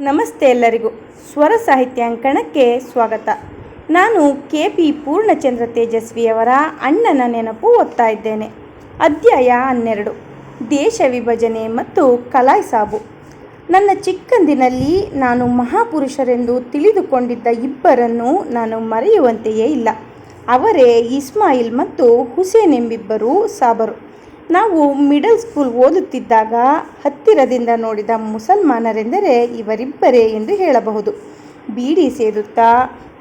ನಮಸ್ತೆ ಎಲ್ಲರಿಗೂ. ಸ್ವರ ಸಾಹಿತ್ಯಾಂಕಣಕ್ಕೆ ಸ್ವಾಗತ. ನಾನು ಕೆ ಪಿ ಪೂರ್ಣಚಂದ್ರ ತೇಜಸ್ವಿಯವರ ಅಣ್ಣನ ನೆನಪು ಓದ್ತಾ ಇದ್ದೇನೆ. ಅಧ್ಯಾಯ ಹನ್ನೆರಡು. ದೇಶ ವಿಭಜನೆ ಮತ್ತು ಕಲಾಯ್ ಸಾಬು. ನನ್ನ ಚಿಕ್ಕಂದಿನಲ್ಲಿ ನಾನು ಮಹಾಪುರುಷರೆಂದು ತಿಳಿದುಕೊಂಡಿದ್ದ ಇಬ್ಬರನ್ನು ನಾನು ಮರೆಯುವಂತೆಯೇ ಇಲ್ಲ. ಅವರೇ ಇಸ್ಮಾಯಿಲ್ ಮತ್ತು ಹುಸೇನ್ ಎಂಬಿಬ್ಬರು ಸಾಬರು. ನಾವು ಮಿಡಲ್ ಸ್ಕೂಲ್ ಓದುತ್ತಿದ್ದಾಗ ಹತ್ತಿರದಿಂದ ನೋಡಿದ ಮುಸಲ್ಮಾನರೆಂದರೆ ಇವರಿಬ್ಬರೇ ಎಂದು ಹೇಳಬಹುದು. ಬೀಡಿ ಸೇದುತ್ತಾ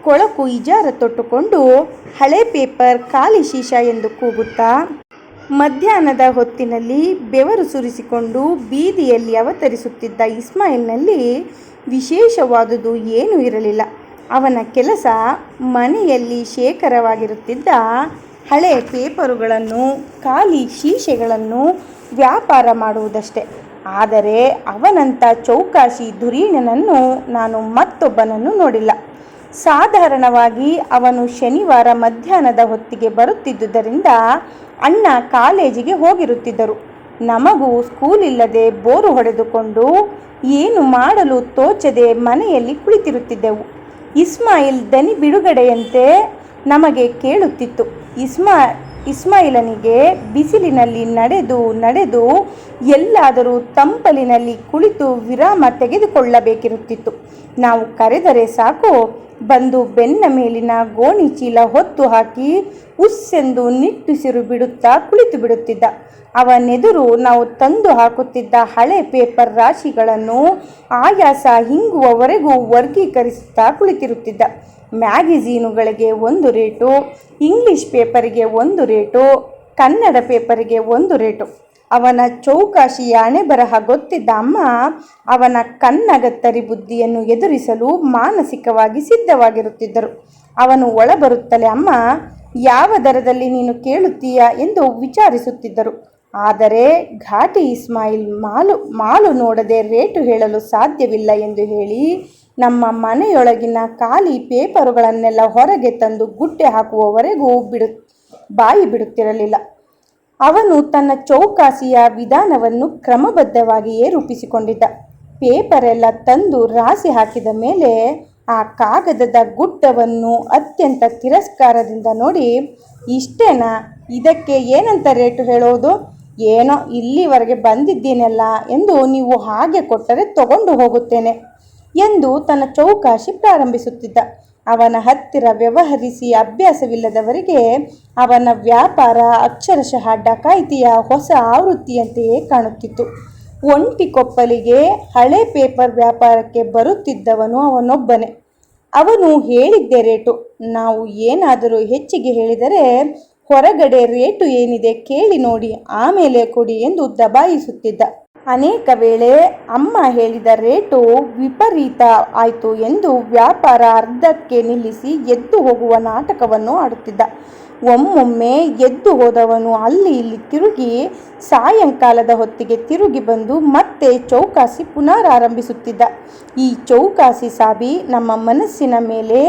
ಕೊಳಕು ಇಜಾರ ತೊಟ್ಟುಕೊಂಡು ಹಳೆ ಪೇಪರ್ ಖಾಲಿ ಶೀಶ ಎಂದು ಕೂಗುತ್ತಾ ಮಧ್ಯಾಹ್ನದ ಹೊತ್ತಿನಲ್ಲಿ ಬೆವರು ಸುರಿಸಿಕೊಂಡು ಬೀದಿಯಲ್ಲಿ ಅವತರಿಸುತ್ತಿದ್ದ ಇಸ್ಮಾಯಿಲ್ನಲ್ಲಿ ವಿಶೇಷವಾದುದು ಏನೂ ಇರಲಿಲ್ಲ. ಅವನ ಕೆಲಸ ಮನೆಯಲ್ಲಿ ಶೇಖರವಾಗಿರುತ್ತಿದ್ದ ಹಳೆ ಪೇಪರುಗಳನ್ನು, ಖಾಲಿ ಶೀಶೆಗಳನ್ನು ವ್ಯಾಪಾರ ಮಾಡುವುದಷ್ಟೆ. ಆದರೆ ಅವನಂಥ ಚೌಕಾಶಿ ಧುರೀಣನನ್ನು ನಾನು ಮತ್ತೊಬ್ಬನನ್ನು ನೋಡಿಲ್ಲ. ಸಾಧಾರಣವಾಗಿ ಅವನು ಶನಿವಾರ ಮಧ್ಯಾಹ್ನದ ಹೊತ್ತಿಗೆ ಬರುತ್ತಿದ್ದುದರಿಂದ ಅಣ್ಣ ಕಾಲೇಜಿಗೆ ಹೋಗಿರುತ್ತಿದ್ದರು. ನಮಗೂ ಸ್ಕೂಲ್ ಇಲ್ಲದೆ ಬೋರು ಹೊಡೆದುಕೊಂಡು ಏನು ಮಾಡಲು ತೋಚದೆ ಮನೆಯಲ್ಲಿ ಕುಳಿತಿರುತ್ತಿದ್ದೆವು. ಇಸ್ಮಾಯಿಲ್ ದನಿ ಬಿಡುಗಡೆಯಂತೆ ನಮಗೆ ಕೇಳುತ್ತಿತ್ತು. ಇಸ್ಮಾ, ಇಸ್ಮಾಯಿಲನಿಗೆ ಬಿಸಿಲಿನಲ್ಲಿ ನಡೆದು ನಡೆದು ಎಲ್ಲಾದರೂ ತಂಪಲಿನಲ್ಲಿ ಕುಳಿತು ವಿರಾಮ ತೆಗೆದುಕೊಳ್ಳಬೇಕಿರುತ್ತಿತ್ತು. ನಾವು ಕರೆದರೆ ಸಾಕು, ಬಂದು ಬೆನ್ನ ಮೇಲಿನ ಗೋಣಿ ಚೀಲ ಹೊತ್ತು ಹಾಕಿ ಉಸ್ಸೆಂದು ನಿಟ್ಟುಸಿರು ಬಿಡುತ್ತಾ ಕುಳಿತು ಬಿಡುತ್ತಿದ್ದ. ಅವನೆದುರು ನಾವು ತಂದು ಹಾಕುತ್ತಿದ್ದ ಹಳೆ ಪೇಪರ್ ರಾಶಿಗಳನ್ನು ಆಯಾಸ ಹಿಂಗುವವರೆಗೂ ವರ್ಗೀಕರಿಸುತ್ತಾ ಕುಳಿತಿರುತ್ತಿದ್ದ. ಮ್ಯಾಗಝೀನುಗಳಿಗೆ ಒಂದು ರೇಟು, ಇಂಗ್ಲಿಷ್ ಪೇಪರಿಗೆ ಒಂದು ರೇಟು, ಕನ್ನಡ ಪೇಪರಿಗೆ ಒಂದು ರೇಟು. ಅವನ ಚೌಕಾಶಿಯ ಬರಹ ಗೊತ್ತಿದ್ದ ಅಮ್ಮ ಅವನ ಕನ್ನಗತ್ತರಿ ಬುದ್ಧಿಯನ್ನು ಎದುರಿಸಲು ಮಾನಸಿಕವಾಗಿ ಸಿದ್ಧವಾಗಿರುತ್ತಿದ್ದರು. ಅವನು ಒಳಬರುತ್ತಲೇ, ಅಮ್ಮ, ಯಾವ ದರದಲ್ಲಿ ನೀನು ಕೇಳುತ್ತೀಯ? ಎಂದು ವಿಚಾರಿಸುತ್ತಿದ್ದರು. ಆದರೆ, ಘಾಟಿ ಇಸ್ಮಾಯಿಲ್, ಮಾಲು ಮಾಲು ನೋಡದೆ ರೇಟು ಹೇಳಲು ಸಾಧ್ಯವಿಲ್ಲ ಎಂದು ಹೇಳಿ ನಮ್ಮ ಮನೆಯೊಳಗಿನ ಖಾಲಿ ಪೇಪರುಗಳನ್ನೆಲ್ಲ ಹೊರಗೆ ತಂದು ಗುಡ್ಡೆ ಹಾಕುವವರೆಗೂ ಬಿಡು, ಬಾಯಿ ಬಿಡುತ್ತಿರಲಿಲ್ಲ. ಅವನು ತನ್ನ ಚೌಕಾಸಿಯ ವಿಧಾನವನ್ನು ಕ್ರಮಬದ್ಧವಾಗಿಯೇ ರೂಪಿಸಿಕೊಂಡಿದ್ದ ಪೇಪರೆಲ್ಲ ತಂದು ರಾಸಿ ಹಾಕಿದ ಮೇಲೆ ಆ ಕಾಗದದ ಗುಡ್ಡವನ್ನು ಅತ್ಯಂತ ತಿರಸ್ಕಾರದಿಂದ ನೋಡಿ, ಇಷ್ಟೇನಾ, ಇದಕ್ಕೆ ಏನಂತ ರೇಟು ಹೇಳೋದು? ಏನೋ ಇಲ್ಲಿವರೆಗೆ ಬಂದಿದ್ದೀನಲ್ಲ ಎಂದು ನೀವು ಹಾಗೆ ಕೊಟ್ಟರೆ ತಗೊಂಡು ಹೋಗುತ್ತೇನೆ. ಎಂದು ತನ್ನ ಚೌಕಾಶಿ ಪ್ರಾರಂಭಿಸುತ್ತಿದ್ದ. ಅವನ ಹತ್ತಿರ ವ್ಯವಹರಿಸಿ ಅಭ್ಯಾಸವಿಲ್ಲದವರಿಗೆ ಅವನ ವ್ಯಾಪಾರ, ಅಕ್ಷರಶಃ ಡಕಾಯಿತಿಯ ಹೊಸ ಆವೃತ್ತಿಯಂತೆಯೇ ಕಾಣುತ್ತಿತ್ತು. ಒಂಟಿ ಕೊಪ್ಪಲಿಗೆ ಹಳೆ ಪೇಪರ್ ವ್ಯಾಪಾರಕ್ಕೆ ಬರುತ್ತಿದ್ದವನು ಅವನೊಬ್ಬನೇ. ಅವನು ಹೇಳಿದ್ದೆ ರೇಟು. ನಾವು ಏನಾದರೂ ಹೆಚ್ಚಿಗೆ ಹೇಳಿದರೆ ಹೊರಗಡೆ ರೇಟು ಏನಿದೆ ಕೇಳಿ ನೋಡಿ, ಆಮೇಲೆ ಕೊಡಿ ಎಂದು ದಬಾಯಿಸುತ್ತಿದ್ದ. ಅನೇಕ ವೇಳೆ ಅಮ್ಮ ಹೇಳಿದ ರೇಟು ವಿಪರೀತ ಆಯಿತು ಎಂದು ವ್ಯಾಪಾರ ಅರ್ಧಕ್ಕೆ ನಿಲ್ಲಿಸಿ ಎದ್ದು ಹೋಗುವ ನಾಟಕವನ್ನು ಆಡುತ್ತಿದ್ದ. ಒಮ್ಮೊಮ್ಮೆ ಎದ್ದು ಹೋದವನು ಅಲ್ಲಿ ಇಲ್ಲಿ ತಿರುಗಿ ಸಾಯಂಕಾಲದ ಹೊತ್ತಿಗೆ ತಿರುಗಿ ಬಂದು ಮತ್ತೆ ಚೌಕಾಸಿ ಪುನರಾರಂಭಿಸುತ್ತಿದ್ದ. ಈ ಚೌಕಾಸಿ ಸಾಬಿ ನಮ್ಮ ಮನಸ್ಸಿನ ಮೇಲೆ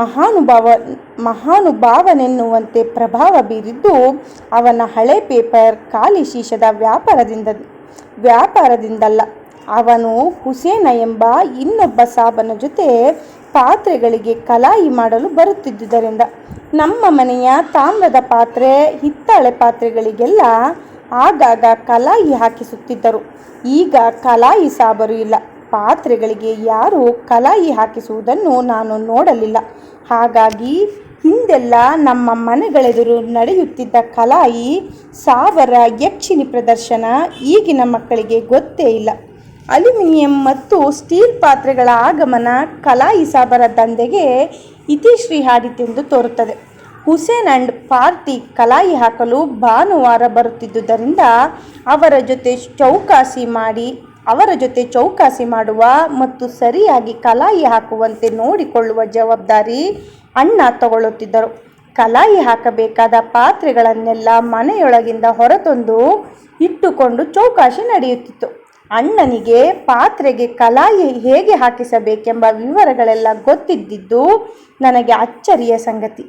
ಮಹಾನುಭಾವ, ಮಹಾನುಭಾವನೆನ್ನುವಂತೆ ಪ್ರಭಾವ ಬೀರಿದ್ದು ಅವನ ಹಳೆ ಪೇಪರ್ ಖಾಲಿ ಶೀಶದ ವ್ಯಾಪಾರದಿಂದ ವ್ಯಾಪಾರದಿಂದಲ್ಲ. ಅವನು ಹುಸೇನ ಎಂಬ ಇನ್ನೊಬ್ಬ ಸಾಬನ ಜೊತೆ ಪಾತ್ರೆಗಳಿಗೆ ಕಲಾಯಿ ಮಾಡಲು ಬರುತ್ತಿದ್ದುದರಿಂದ ನಮ್ಮ ಮನೆಯ ತಾಮ್ರದ ಪಾತ್ರೆ, ಹಿತ್ತಾಳೆ ಪಾತ್ರೆಗಳಿಗೆಲ್ಲ ಆಗಾಗ ಕಲಾಯಿ ಹಾಕಿಸುತ್ತಿದ್ದರು. ಈಗ ಕಲಾಯಿ ಸಾಬರು ಇಲ್ಲ. ಪಾತ್ರೆಗಳಿಗೆ ಯಾರೂ ಕಲಾಯಿ ಹಾಕಿಸುವುದನ್ನು ನಾನು ನೋಡಲಿಲ್ಲ. ಹಾಗಾಗಿ ಹಿಂದೆಲ್ಲ ನಮ್ಮ ಮನೆಗಳೆದುರು ನಡೆಯುತ್ತಿದ್ದ ಕಲಾಯಿ ಸಾವರ ಯಕ್ಷಿಣಿ ಪ್ರದರ್ಶನ ಈಗಿನ ಮಕ್ಕಳಿಗೆ ಗೊತ್ತೇ ಇಲ್ಲ. ಅಲ್ಯೂಮಿನಿಯಂ ಮತ್ತು ಸ್ಟೀಲ್ ಪಾತ್ರೆಗಳ ಆಗಮನ ಕಲಾಯಿ ಸಾಬರ ದಂಧೆಗೆ ಇತಿಶ್ರೀ ಹಾಡಿತೆಂದು ತೋರುತ್ತದೆ. ಹುಸೇನ್ ಅಂಡ್ ಪಾರ್ಟಿ ಕಲಾಯಿ ಹಾಕಲು ಭಾನುವಾರ ಬರುತ್ತಿದ್ದುದರಿಂದ ಅವರ ಜೊತೆ ಚೌಕಾಸಿ ಮಾಡಿ, ಅವರ ಜೊತೆ ಚೌಕಾಸಿ ಮಾಡುವ ಮತ್ತು ಸರಿಯಾಗಿ ಕಲಾಯಿ ಹಾಕುವಂತೆ ನೋಡಿಕೊಳ್ಳುವ ಜವಾಬ್ದಾರಿ ಅಣ್ಣ ತಗೊಳ್ಳುತ್ತಿದ್ದರು. ಕಲಾಯಿ ಹಾಕಬೇಕಾದ ಪಾತ್ರೆಗಳನ್ನೆಲ್ಲ ಮನೆಯೊಳಗಿಂದ ಹೊರತಂದು ಇಟ್ಟುಕೊಂಡು ಚೌಕಾಶಿ ನಡೆಯುತ್ತಿತ್ತು. ಅಣ್ಣನಿಗೆ ಪಾತ್ರೆಗೆ ಕಲಾಯಿ ಹೇಗೆ ಹಾಕಿಸಬೇಕೆಂಬ ವಿವರಗಳೆಲ್ಲ ಗೊತ್ತಿದ್ದಿದ್ದು ನನಗೆ ಅಚ್ಚರಿಯ ಸಂಗತಿ.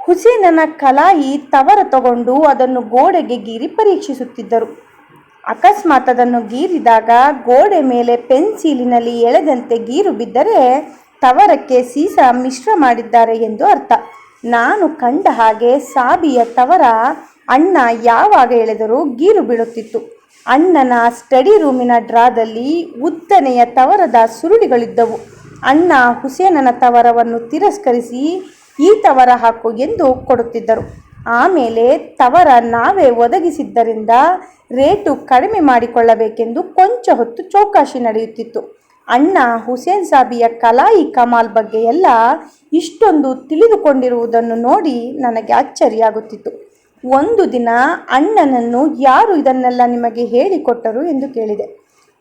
ಹುಸೇನನ ಕಲಾಯಿ ತವರ ತಗೊಂಡು ಅದನ್ನು ಗೋಡೆಗೆ ಗೀರಿ ಪರೀಕ್ಷಿಸುತ್ತಿದ್ದರು. ಅಕಸ್ಮಾತ್ ಅದನ್ನು ಗೀರಿದಾಗ ಗೋಡೆ ಮೇಲೆ ಪೆನ್ಸಿಲಿನಲ್ಲಿ ಎಳೆದಂತೆ ಗೀರು ಬಿದ್ದರೆ ತವರಕ್ಕೆ ಸೀಸ ಮಿಶ್ರ ಮಾಡಿದ್ದಾರೆ ಎಂದು ಅರ್ಥ. ನಾನು ಕಂಡ ಹಾಗೆ ಸಾಬಿಯ ತವರ ಅಣ್ಣ ಯಾವಾಗ ಎಳೆದರೂ ಗೀರು ಬೀಳುತ್ತಿತ್ತು. ಅಣ್ಣನ ಸ್ಟಡಿ ರೂಮಿನ ಡ್ರಾದಲ್ಲಿ ಉದ್ದನೆಯ ತವರದ ಸುರುಳಿಗಳಿದ್ದವು. ಅಣ್ಣ ಹುಸೇನನ ತವರವನ್ನು ತಿರಸ್ಕರಿಸಿ ಈ ತವರ ಹಾಕು ಎಂದು ಕೊಡುತ್ತಿದ್ದರು. ಆಮೇಲೆ ತವರ ನಾವೇ ಒದಗಿಸಿದ್ದರಿಂದ ರೇಟು ಕಡಿಮೆ ಮಾಡಿಕೊಳ್ಳಬೇಕೆಂದು ಕೊಂಚ ಹೊತ್ತು ಚೌಕಾಶಿ ನಡೆಯುತ್ತಿತ್ತು. ಅಣ್ಣ ಹುಸೇನ್ ಸಾಬಿಯ ಕಲಾಯಿ ಕಮಾಲ್ ಬಗ್ಗೆ ಎಲ್ಲ ಇಷ್ಟೊಂದು ತಿಳಿದುಕೊಂಡಿರುವುದನ್ನು ನೋಡಿ ನನಗೆ ಅಚ್ಚರಿಯಾಗುತ್ತಿತ್ತು ಒಂದು ದಿನ ಅಣ್ಣನನ್ನು ಯಾರು ಇದನ್ನೆಲ್ಲ ನಿಮಗೆ ಹೇಳಿಕೊಟ್ಟರು ಎಂದು ಕೇಳಿದೆ.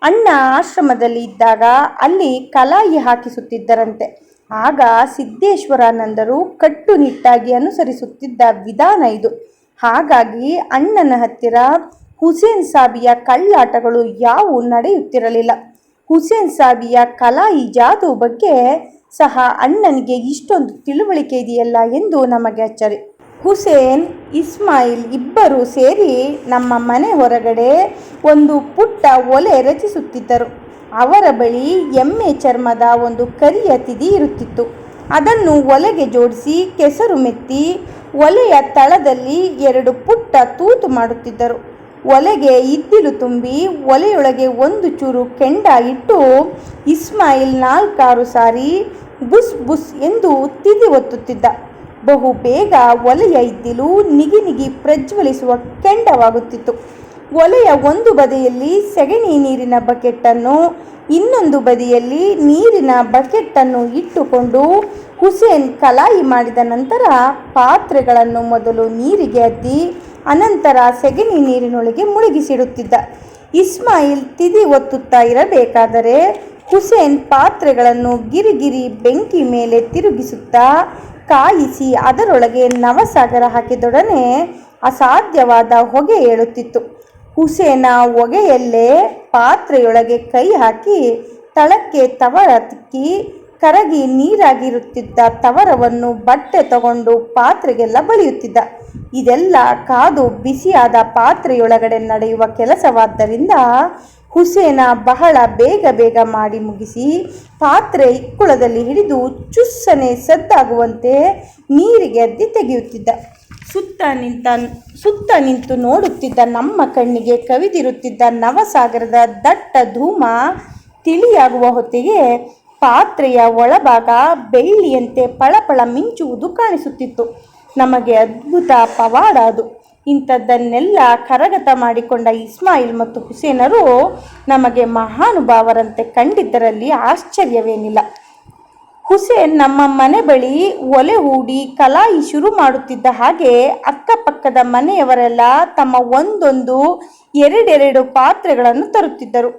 ಅಣ್ಣ ಆಶ್ರಮದಲ್ಲಿ ಇದ್ದಾಗ ಅಲ್ಲಿ ಕಲಾಯಿ ಹಾಕಿಸುತ್ತಿದ್ದರಂತೆ. ಆಗ ಸಿದ್ದೇಶ್ವರಾನಂದರು ಕಟ್ಟುನಿಟ್ಟಾಗಿ ಅನುಸರಿಸುತ್ತಿದ್ದ ವಿಧಾನ ಇದು. ಹಾಗಾಗಿ ಅಣ್ಣನ ಹತ್ತಿರ ಹುಸೇನ್ ಸಾಬಿಯ ಕಳ್ಳಾಟಗಳು ಯಾವು ನಡೆಯುತ್ತಿರಲಿಲ್ಲ. ಹುಸೇನ್ ಸಾಬಿಯ ಕಲಾಯಿ ಜಾದು ಬಗ್ಗೆ ಸಹ ಅಣ್ಣನಿಗೆ ಇಷ್ಟೊಂದು ತಿಳುವಳಿಕೆ ಇದೆಯಲ್ಲ ಎಂದು ನಮಗೆ ಅಚ್ಚರಿ. ಹುಸೇನ್, ಇಸ್ಮಾಯಿಲ್ ಇಬ್ಬರು ಸೇರಿ ನಮ್ಮ ಮನೆ ಹೊರಗಡೆ ಒಂದು ಪುಟ್ಟ ಒಲೆ ರಚಿಸುತ್ತಿದ್ದರು. ಅವರ ಬಳಿ ಎಮ್ಮೆ ಚರ್ಮದ ಒಂದು ಕರಿಯ ತಿದಿ ಇರುತ್ತಿತ್ತು. ಅದನ್ನು ಒಲೆಗೆ ಜೋಡಿಸಿ ಕೆಸರು ಮೆತ್ತಿ ಒಲೆಯ ತಳದಲ್ಲಿ ಎರಡು ಪುಟ್ಟ ತೂತು ಮಾಡುತ್ತಿದ್ದರು. ಒಲೆಗೆ ಇದ್ದಿಲು ತುಂಬಿ ಒಲೆಯೊಳಗೆ ಒಂದು ಚೂರು ಕೆಂಡ ಇಟ್ಟು ಇಸ್ಮಾಯಿಲ್ ನಾಲ್ಕಾರು ಸಾರಿ ಬುಸ್ ಬುಸ್ ಎಂದು ತಿದಿ ಒತ್ತುತ್ತಿದ್ದ. ಬಹು ಬೇಗ ಒಲೆಯ ಇದ್ದಿಲು ನಿಗಿ ನಿಗಿ ಪ್ರಜ್ವಲಿಸುವ ಕೆಂಡವಾಗುತ್ತಿತ್ತು. ಒಲೆಯ ಒಂದು ಬದಿಯಲ್ಲಿ ಸೆಗಣಿ ನೀರಿನ ಬಕೆಟ್ಟನ್ನು, ಇನ್ನೊಂದು ಬದಿಯಲ್ಲಿ ನೀರಿನ ಬಕೆಟ್ಟನ್ನು ಇಟ್ಟುಕೊಂಡು ಹುಸೇನ್ ಕಲಾಯಿ ಮಾಡಿದ ನಂತರ ಪಾತ್ರೆಗಳನ್ನು ಮೊದಲು ನೀರಿಗೆ ಅದ್ದಿ ಅನಂತರ ಸೆಗಣಿ ನೀರಿನೊಳಗೆ ಮುಳುಗಿಸಿಡುತ್ತಿದ್ದ. ಇಸ್ಮಾಯಿಲ್ ತಿದಿ ಒತ್ತುತ್ತಾ ಇರಬೇಕಾದರೆ ಹುಸೇನ್ ಪಾತ್ರೆಗಳನ್ನು ಗಿರಿಗಿರಿ ಬೆಂಕಿ ಮೇಲೆ ತಿರುಗಿಸುತ್ತಾ ಕಾಯಿಸಿ ಅದರೊಳಗೆ ನವಸಾಗರ ಹಾಕಿದೊಡನೆ ಅಸಾಧ್ಯವಾದ ಹೊಗೆ ಏಳುತ್ತಿತ್ತು. ಹುಸೇನ ಹೊಗೆಯಲ್ಲೇ ಪಾತ್ರೆಯೊಳಗೆ ಕೈ ಹಾಕಿ ತಳಕ್ಕೆ ತವರ ತಿಕ್ಕಿ ಕರಗಿ ನೀರಾಗಿರುತ್ತಿದ್ದ ತವರವನ್ನು ಬಟ್ಟೆ ತಗೊಂಡು ಪಾತ್ರೆಗೆಲ್ಲ ಬಳಿಯುತ್ತಿದ್ದ. ಇದೆಲ್ಲ ಕಾದು ಬಿಸಿಯಾದ ಪಾತ್ರೆಯೊಳಗಡೆ ನಡೆಯುವ ಕೆಲಸವಾದ್ದರಿಂದ ಹುಸೇನ ಬಹಳ ಬೇಗ ಬೇಗ ಮಾಡಿ ಮುಗಿಸಿ ಪಾತ್ರೆ ಇಕ್ಕುಳದಲ್ಲಿ ಹಿಡಿದು ಚುಸ್ಸನೆ ಸದ್ದಾಗುವಂತೆ ನೀರಿಗೆ ಅದ್ದಿ ತೆಗೆಯುತ್ತಿದ್ದ. ಸುತ್ತ ನಿಂತ, ಸುತ್ತ ನಿಂತು ನೋಡುತ್ತಿದ್ದ ನಮ್ಮ ಕಣ್ಣಿಗೆ ಕವಿದಿರುತ್ತಿದ್ದ ನವಸಾಗರದ ದಟ್ಟ ಧೂಮ ತಿಳಿಯಾಗುವ ಹೊತ್ತಿಗೆ ಪಾತ್ರೆಯ ಒಳಭಾಗ ಬೆಳ್ಳಿಯಂತೆ ಪಳಪಳ ಮಿಂಚುವುದು ಕಾಣಿಸುತ್ತಿತ್ತು. ನಮಗೆ ಅದ್ಭುತ ಪವಾಡ ಅದು ಇಂಥದ್ದನ್ನೆಲ್ಲ ಕರಗತ ಮಾಡಿಕೊಂಡ ಇಸ್ಮಾಯಿಲ್ ಮತ್ತು ಹುಸೇನರು ನಮಗೆ ಮಹಾನುಭಾವರಂತೆ ಕಂಡಿದ್ದರಲ್ಲಿ ಆಶ್ಚರ್ಯವೇನಿಲ್ಲ. ಹುಸೇನ್ ನಮ್ಮ ಮನೆ ಬಳಿ ಒಲೆ ಹೂಡಿ ಕಲಾಯಿ ಶುರು ಮಾಡುತ್ತಿದ್ದ ಹಾಗೆ ಅಕ್ಕಪಕ್ಕದ ಮನೆಯವರೆಲ್ಲ ತಮ್ಮ ಒಂದೊಂದು ಎರಡೆರಡು ಪಾತ್ರೆಗಳನ್ನು ತರುತ್ತಿದ್ದರು.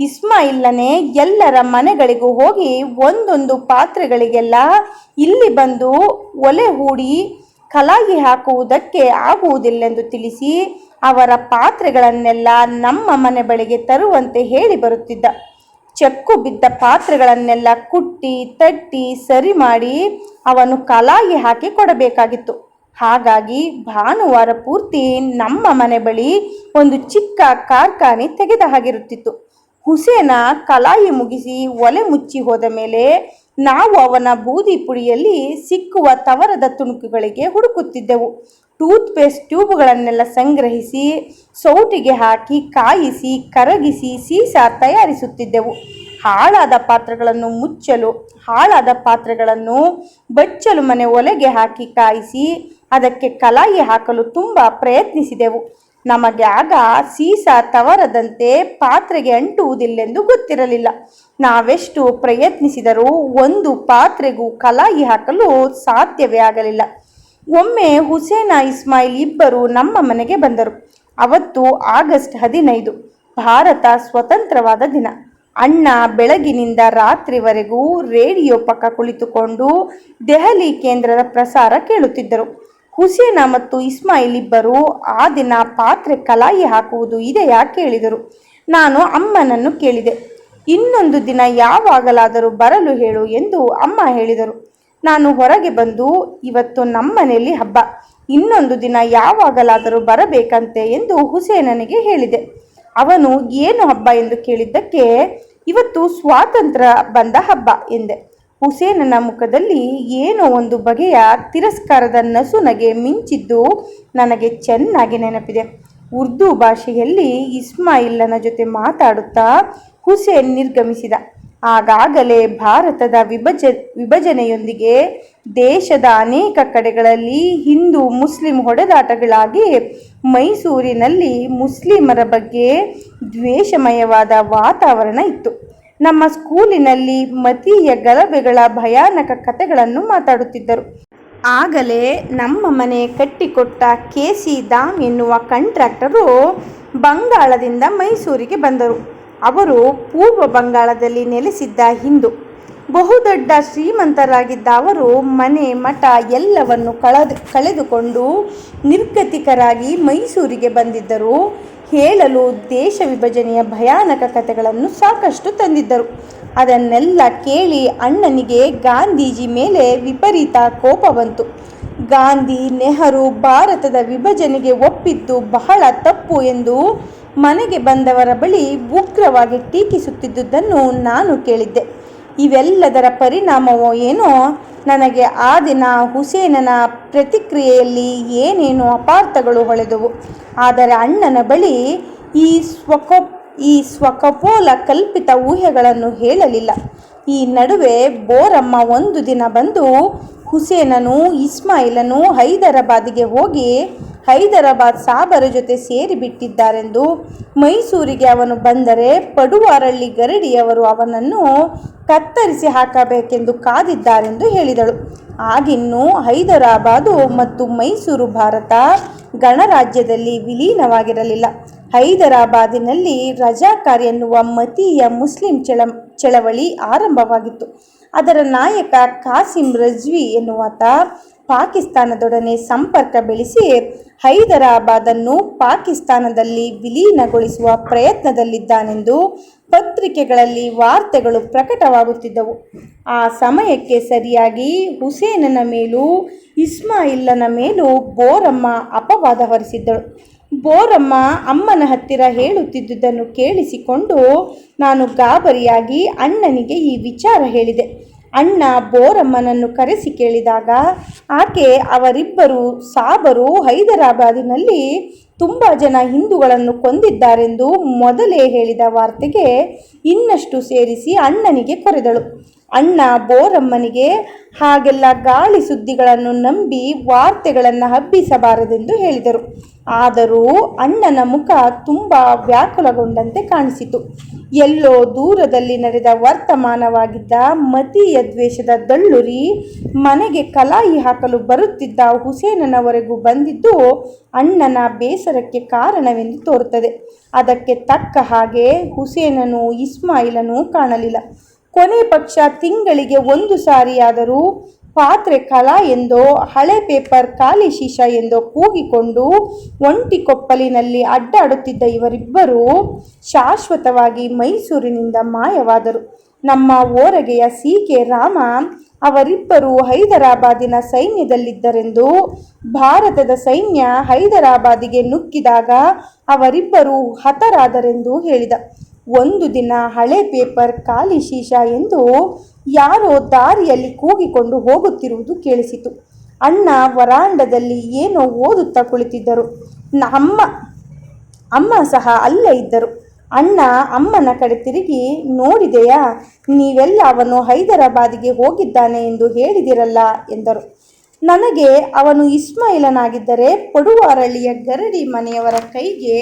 ಇಸ್ಮಾಯಿಲ್ಲನೇ ಎಲ್ಲರ ಮನೆಗಳಿಗೂ ಹೋಗಿ ಒಂದೊಂದು ಪಾತ್ರೆಗಳಿಗೆಲ್ಲ ಇಲ್ಲಿ ಬಂದು ಒಲೆ ಹೂಡಿ ಕಲಾಯಿ ಹಾಕುವುದಕ್ಕೆ ಆಗುವುದಿಲ್ಲೆಂದು ತಿಳಿಸಿ ಅವರ ಪಾತ್ರೆಗಳನ್ನೆಲ್ಲ ನಮ್ಮ ಮನೆ ಬಳಿಗೆ ತರುವಂತೆ ಹೇಳಿ ಬರುತ್ತಿದ್ದ. ಚೆಕ್ಕು ಬಿದ್ದ ಪಾತ್ರೆಗಳನ್ನೆಲ್ಲ ಕುಟ್ಟಿ, ತಟ್ಟಿ, ಸರಿ ಮಾಡಿ ಅವನು ಕಲಾಯಿ ಹಾಕಿ ಕೊಡಬೇಕಾಗಿತ್ತು. ಹಾಗಾಗಿ ಭಾನುವಾರ ಪೂರ್ತಿ ನಮ್ಮ ಮನೆ ಬಳಿ ಒಂದು ಚಿಕ್ಕ ಕಾರ್ಖಾನೆ ತೆಗೆದ ಹಾಗಿರುತ್ತಿತ್ತು. ಹುಸೇನ ಕಲಾಯಿ ಮುಗಿಸಿ ಒಲೆ ಮುಚ್ಚಿ ಹೋದ ಮೇಲೆ ನಾವು ಅವನ ಬೂದಿ ಪುಡಿಯಲ್ಲಿ ಸಿಕ್ಕುವ ತವರದ ತುಣುಕುಗಳಿಗೆ ಹುಡುಕುತ್ತಿದ್ದೆವು. ಟೂತ್ ಪೇಸ್ಟ್ ಟ್ಯೂಬ್ಗಳನ್ನೆಲ್ಲ ಸಂಗ್ರಹಿಸಿ, ಸೌಟಿಗೆ ಹಾಕಿ ಕಾಯಿಸಿ, ಕರಗಿಸಿ, ಸೀಸ ತಯಾರಿಸುತ್ತಿದ್ದೆವು. ಹಾಳಾದ ಪಾತ್ರೆಗಳನ್ನು ಮುಚ್ಚಲು, ಹಾಳಾದ ಪಾತ್ರೆಗಳನ್ನು ಬಚ್ಚಲು ಮನೆ ಒಲೆಗೆ ಹಾಕಿ ಕಾಯಿಸಿ, ಅದಕ್ಕೆ ಕಲಾಯಿ ಹಾಕಲು ತುಂಬ ಪ್ರಯತ್ನಿಸಿದೆವು. ನಮಗೆ ಆಗ ಸೀಸ ತವರದಂತೆ ಪಾತ್ರೆಗೆ ಅಂಟುವುದಿಲ್ಲೆಂದು ಗೊತ್ತಿರಲಿಲ್ಲ. ನಾವೆಷ್ಟು ಪ್ರಯತ್ನಿಸಿದರೂ ಒಂದು ಪಾತ್ರೆಗೂ ಕಲಾಯಿ ಹಾಕಲು ಸಾಧ್ಯವೇ ಆಗಲಿಲ್ಲ. ಒಮ್ಮೆ ಹುಸೇನ, ಇಸ್ಮಾಯಿಲ್ ಇಬ್ಬರು ನಮ್ಮ ಮನೆಗೆ ಬಂದರು. ಅವತ್ತು ಆಗಸ್ಟ್ ಹದಿನೈದು, ಭಾರತ ಸ್ವತಂತ್ರವಾದ ದಿನ. ಅಣ್ಣ ಬೆಳಗಿನಿಂದ ರಾತ್ರಿವರೆಗೂ ರೇಡಿಯೋ ಪಕ್ಕ ಕುಳಿತುಕೊಂಡು ದೆಹಲಿ ಕೇಂದ್ರದ ಪ್ರಸಾರ ಕೇಳುತ್ತಿದ್ದರು. ಹುಸೇನ ಮತ್ತು ಇಸ್ಮಾಯಿಲ್ ಇಬ್ಬರು ಆ ದಿನ ಪಾತ್ರೆ ಕಲಾಯಿ ಹಾಕುವುದು ಇದೆಯಾ ಕೇಳಿದರು. ನಾನು ಅಮ್ಮನನ್ನು ಕೇಳಿದೆ. ಇನ್ನೊಂದು ದಿನ ಯಾವಾಗಲಾದರೂ ಬರಲು ಹೇಳು ಎಂದು ಅಮ್ಮ ಹೇಳಿದರು. ನಾನು ಹೊರಗೆ ಬಂದು, ಇವತ್ತು ನಮ್ಮನೆಯಲ್ಲಿ ಹಬ್ಬ. ಇನ್ನೊಂದು ದಿನ ಯಾವಾಗಲಾದರೂ ಬರಬೇಕಂತೆ ಎಂದು ಹುಸೇನನಿಗೆ ಹೇಳಿದೆ. ಅವನು, ಏನು ಹಬ್ಬ ಎಂದು ಕೇಳಿದ್ದಕ್ಕೆ, ಇವತ್ತು ಸ್ವಾತಂತ್ರ್ಯ ಬಂದ ಹಬ್ಬ ಎಂದೆ. ಹುಸೇನನ ಮುಖದಲ್ಲಿ ಏನೋ ಒಂದು ಬಗೆಯ ತಿರಸ್ಕಾರದ ನಸುನಗೆ ಮಿಂಚಿದ್ದು ನನಗೆ ಚೆನ್ನಾಗಿ ನೆನಪಿದೆ. ಉರ್ದು ಭಾಷೆಯಲ್ಲಿ ಇಸ್ಮಾಯಿಲ್ಲನ ಜೊತೆ ಮಾತಾಡುತ್ತಾ ಹುಸೇನ್ ನಿರ್ಗಮಿಸಿದ. ಆಗಾಗಲೇ ಭಾರತದ ವಿಭಜ, ವಿಭಜನೆಯೊಂದಿಗೆ ದೇಶದ ಅನೇಕ ಕಡೆಗಳಲ್ಲಿ ಹಿಂದೂ ಮುಸ್ಲಿಂ ಹೊಡೆದಾಟಗಳಾಗಿ ಮೈಸೂರಿನಲ್ಲಿ ಮುಸ್ಲಿಮರ ಬಗ್ಗೆ ದ್ವೇಷಮಯವಾದ ವಾತಾವರಣ ಇತ್ತು. ನಮ್ಮ ಸ್ಕೂಲಿನಲ್ಲಿ ಮತೀಯ ಗಲಭೆಗಳ ಭಯಾನಕ ಕಥೆಗಳನ್ನು ಮಾತಾಡುತ್ತಿದ್ದರು. ಆಗಲೇ ನಮ್ಮ ಮನೆ ಕಟ್ಟಿಕೊಟ್ಟ ಕೆ ಸಿ ದಾಮ್ ಎನ್ನುವ ಕಂಟ್ರಾಕ್ಟರು ಬಂಗಾಳದಿಂದ ಮೈಸೂರಿಗೆ ಬಂದರು. ಅವರು ಪೂರ್ವ ಬಂಗಾಳದಲ್ಲಿ ನೆಲೆಸಿದ್ದ ಹಿಂದೂ. ಬಹುದೊಡ್ಡ ಶ್ರೀಮಂತರಾಗಿದ್ದ ಅವರು ಮನೆ, ಮಠ ಎಲ್ಲವನ್ನು ಕಳೆದು, ಕಳೆದುಕೊಂಡು ನಿರ್ಗತಿಕರಾಗಿ ಮೈಸೂರಿಗೆ ಬಂದಿದ್ದರು. ಹೇಳಲು ದೇಶ ವಿಭಜನೆಯ ಭಯಾನಕ ಕಥೆಗಳನ್ನು ಸಾಕಷ್ಟು ತಂದಿದ್ದರು. ಅದನ್ನೆಲ್ಲ ಕೇಳಿ ಅಣ್ಣನಿಗೆ ಗಾಂಧೀಜಿ ಮೇಲೆ ವಿಪರೀತ ಕೋಪ ಬಂತು. ಗಾಂಧಿ ನೆಹರು ಭಾರತದ ವಿಭಜನೆಗೆ ಒಪ್ಪಿದ್ದು ಬಹಳ ತಪ್ಪು ಎಂದು ಮನೆಗೆ ಬಂದವರ ಬಳಿ ಉಗ್ರವಾಗಿ ಟೀಕಿಸುತ್ತಿದ್ದುದನ್ನು ನಾನು ಕೇಳಿದ್ದೆ. ಇವೆಲ್ಲದರ ಪರಿಣಾಮವೋ ಏನೋ? ನನಗೆ ಆ ದಿನ ಹುಸೇನನ ಪ್ರತಿಕ್ರಿಯೆಯಲ್ಲಿ ಏನೇನು ಅಪಾರ್ಥಗಳು ಹೊಳೆದವು. ಆದರೆ ಅಣ್ಣನ ಬಳಿ ಈ ಸ್ವಕ, ಈ ಸ್ವಕಪೋಲ ಕಲ್ಪಿತ ಊಹೆಗಳನ್ನು ಹೇಳಲಿಲ್ಲ. ಈ ನಡುವೆ ಬೋರಮ್ಮ ಒಂದು ದಿನ ಬಂದು ಹುಸೇನನು ಇಸ್ಮಾಯಿಲನು ಹೈದರಾಬಾದಿಗೆ ಹೋಗಿ ಹೈದರಾಬಾದ್ ಸಾಬರ ಜೊತೆ ಸೇರಿಬಿಟ್ಟಿದ್ದಾರೆಂದು ಮೈಸೂರಿಗೆ ಅವನು ಬಂದರೆ ಪಡುವಾರಳ್ಳಿ ಗರಡಿಯವರು ಅವನನ್ನು ಕತ್ತರಿಸಿ ಹಾಕಬೇಕೆಂದು ಕಾದಿದ್ದಾರೆಂದು ಹೇಳಿದಳು. ಆಗಿನ್ನೂ ಹೈದರಾಬಾದು ಮತ್ತು ಮೈಸೂರು ಭಾರತ ಗಣರಾಜ್ಯದಲ್ಲಿ ವಿಲೀನವಾಗಿರಲಿಲ್ಲ. ಹೈದರಾಬಾದಿನಲ್ಲಿ ರಜಾಕಾರ್ ಎನ್ನುವ ಮತೀಯ ಮುಸ್ಲಿಂ ಚಳ, ಚಳವಳಿ ಆರಂಭವಾಗಿತ್ತು. ಅದರ ನಾಯಕ ಕಾಸಿಂ ರಜ್ವಿ ಎನ್ನುವಾತ ಪಾಕಿಸ್ತಾನದೊಡನೆ ಸಂಪರ್ಕ ಬೆಳೆಸಿ ಹೈದರಾಬಾದನ್ನು ಪಾಕಿಸ್ತಾನದಲ್ಲಿ ವಿಲೀನಗೊಳಿಸುವ ಪ್ರಯತ್ನದಲ್ಲಿದ್ದಾನೆಂದು ಪತ್ರಿಕೆಗಳಲ್ಲಿ ವಾರ್ತೆಗಳು ಪ್ರಕಟವಾಗುತ್ತಿದ್ದವು. ಆ ಸಮಯಕ್ಕೆ ಸರಿಯಾಗಿ ಹುಸೇನನ ಮೇಲೂ ಇಸ್ಮಾಯಿಲ್ಲನ ಮೇಲೂ ಬೋರಮ್ಮ ಅಪವಾದ ಹೊರಿಸಿದ್ದಳು. ಬೋರಮ್ಮ ಅಮ್ಮನ ಹತ್ತಿರ ಹೇಳುತ್ತಿದ್ದುದನ್ನು ಕೇಳಿಸಿಕೊಂಡು ನಾನು ಗಾಬರಿಯಾಗಿ ಅಣ್ಣನಿಗೆ ಈ ವಿಚಾರ ಹೇಳಿದೆ. ಅಣ್ಣ ಬೋರಮ್ಮನನ್ನು ಕರೆಸಿ ಕೇಳಿದಾಗ, ಆಕೆ ಅವರಿಬ್ಬರು ಸಾಬರು ಹೈದರಾಬಾದಿನಲ್ಲಿ ತುಂಬ ಜನ ಹಿಂದೂಗಳನ್ನು ಕೊಂದಿದ್ದಾರೆಂದು ಮೊದಲೇ ಹೇಳಿದ ವಾರ್ತೆಗೆ ಇನ್ನಷ್ಟು ಸೇರಿಸಿ ಅಣ್ಣನಿಗೆ ಕೊರೆದಳು. ಅಣ್ಣ ಬೋರಮ್ಮನಿಗೆ ಹಾಗೆಲ್ಲ ಗಾಳಿ ಸುದ್ದಿಗಳನ್ನು ನಂಬಿ ವಾರ್ತೆಗಳನ್ನು ಹಬ್ಬಿಸಬಾರದೆಂದು ಹೇಳಿದರು. ಆದರೂ ಅಣ್ಣನ ಮುಖ ತುಂಬ ವ್ಯಾಕುಲಗೊಂಡಂತೆ ಕಾಣಿಸಿತು. ಎಲ್ಲೋ ದೂರದಲ್ಲಿ ನಡೆದ ವರ್ತಮಾನವಾಗಿದ್ದ ಮತೀಯ ದ್ವೇಷದ ದಳ್ಳುರಿ ಮನೆಗೆ ಕಲಾಯಿ ಹಾಕಲು ಬರುತ್ತಿದ್ದ ಹುಸೇನನವರೆಗೂ ಬಂದಿದ್ದು ಅಣ್ಣನ ಬೇಸರಕ್ಕೆ ಕಾರಣವೆಂದು ತೋರುತ್ತದೆ. ಅದಕ್ಕೆ ತಕ್ಕ ಹಾಗೆ ಹುಸೇನನು ಇಸ್ಮಾಯಿಲನು ಕಾಣಲಿಲ್ಲ. ಕೊನೆ ಪಕ್ಷ ತಿಂಗಳಿಗೆ ಒಂದು ಸಾರಿಯಾದರೂ ಪಾತ್ರೆ ಕಲಾ ಎಂದೋ, ಹಳೆ ಪೇಪರ್ ಖಾಲಿ ಶೀಶ ಎಂದೋ ಕೂಗಿಕೊಂಡು ಒಂಟಿ ಕೊಪ್ಪಲಿನಲ್ಲಿ ಅಡ್ಡಾಡುತ್ತಿದ್ದ ಇವರಿಬ್ಬರು ಶಾಶ್ವತವಾಗಿ ಮೈಸೂರಿನಿಂದ ಮಾಯವಾದರು. ನಮ್ಮ ಓರಗೆಯ ಸಿ ಕೆ ರಾಮ ಅವರಿಬ್ಬರು ಹೈದರಾಬಾದಿನ ಸೈನ್ಯದಲ್ಲಿದ್ದರೆಂದು ಭಾರತದ ಸೈನ್ಯ ಹೈದರಾಬಾದಿಗೆ ನುಗ್ಗಿದಾಗ ಅವರಿಬ್ಬರು ಹತರಾದರೆಂದು ಹೇಳಿದ. ಒಂದು ದಿನ ಹಳೆ ಪೇಪರ್ ಖಾಲಿ ಶೀಷ ಎಂದು ಯಾರೋ ದಾರಿಯಲ್ಲಿ ಕೂಗಿಕೊಂಡು ಹೋಗುತ್ತಿರುವುದು ಕೇಳಿಸಿತು. ಅಣ್ಣ ವರಾಂಡದಲ್ಲಿ ಏನೋ ಓದುತ್ತಾ ಕುಳಿತಿದ್ದರು. ನಮ್ಮ ಅಮ್ಮ ಸಹ ಅಲ್ಲೇ ಇದ್ದರು. ಅಣ್ಣ ಅಮ್ಮನ ಕಡೆ ತಿರುಗಿ, ನೋಡಿದೆಯಾ? ನೀವೆಲ್ಲ ಅವನು ಹೈದರಾಬಾದಿಗೆ ಹೋಗಿದ್ದಾನೆ ಎಂದು ಹೇಳಿದಿರಲ್ಲ ಎಂದರು. ನನಗೆ ಅವನು ಇಸ್ಮಾಯಿಲನಾಗಿದ್ದರೆ ಪಡುವಾರಳ್ಳಿಯ ಗರಡಿ ಮನೆಯವರ ಕೈಗೆ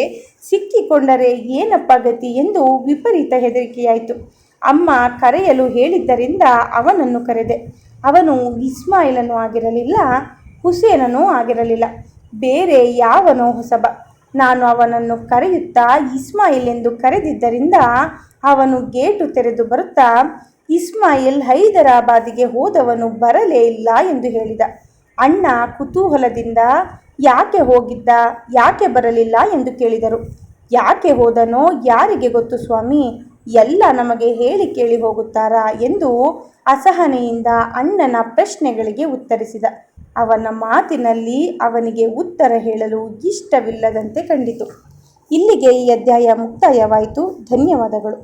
ಸಿಕ್ಕಿಕೊಂಡರೆ ಏನಪ್ಪ ಗತಿ ಎಂದು ವಿಪರೀತ ಹೆದರಿಕೆಯಾಯಿತು. ಅಮ್ಮ ಕರೆಯಲು ಹೇಳಿದ್ದರಿಂದ ಅವನನ್ನು ಕರೆದೆ. ಅವನು ಇಸ್ಮಾಯಿಲನೂ ಆಗಿರಲಿಲ್ಲ, ಹುಸೇನನೂ ಆಗಿರಲಿಲ್ಲ. ಬೇರೆ ಯಾವನೋ ಹೊಸಬ. ನಾನು ಅವನನ್ನು ಕರೆಯುತ್ತಾ ಇಸ್ಮಾಯಿಲ್ ಎಂದು ಕರೆದಿದ್ದರಿಂದ ಅವನು ಗೇಟು ತೆರೆದು ಬರುತ್ತಾ, ಇಸ್ಮಾಯಿಲ್ ಹೈದರಾಬಾದಿಗೆ ಹೋದವನು ಬರಲೇ ಇಲ್ಲ ಎಂದು ಹೇಳಿದ. ಅಣ್ಣ ಕುತೂಹಲದಿಂದ, ಯಾಕೆ ಹೋಗಿದ್ದ? ಯಾಕೆ ಬರಲಿಲ್ಲ ಎಂದು ಕೇಳಿದರು. ಯಾಕೆ ಹೋದನೋ? ಯಾರಿಗೆ ಗೊತ್ತು ಸ್ವಾಮಿ? ಎಲ್ಲ ನಮಗೆ ಹೇಳಿ ಕೇಳಿ ಹೋಗುತ್ತಾರಾ ಎಂದು ಅಸಹನೆಯಿಂದ ಅಣ್ಣನ ಪ್ರಶ್ನೆಗಳಿಗೆ ಉತ್ತರಿಸಿದ. ಅವನ ಮಾತಿನಲ್ಲಿ ಅವನಿಗೆ ಉತ್ತರ ಹೇಳಲು ಇಷ್ಟವಿಲ್ಲದಂತೆ ಕಂಡಿತು. ಇಲ್ಲಿಗೆ ಈ ಅಧ್ಯಾಯ ಮುಕ್ತಾಯವಾಯಿತು. ಧನ್ಯವಾದಗಳು.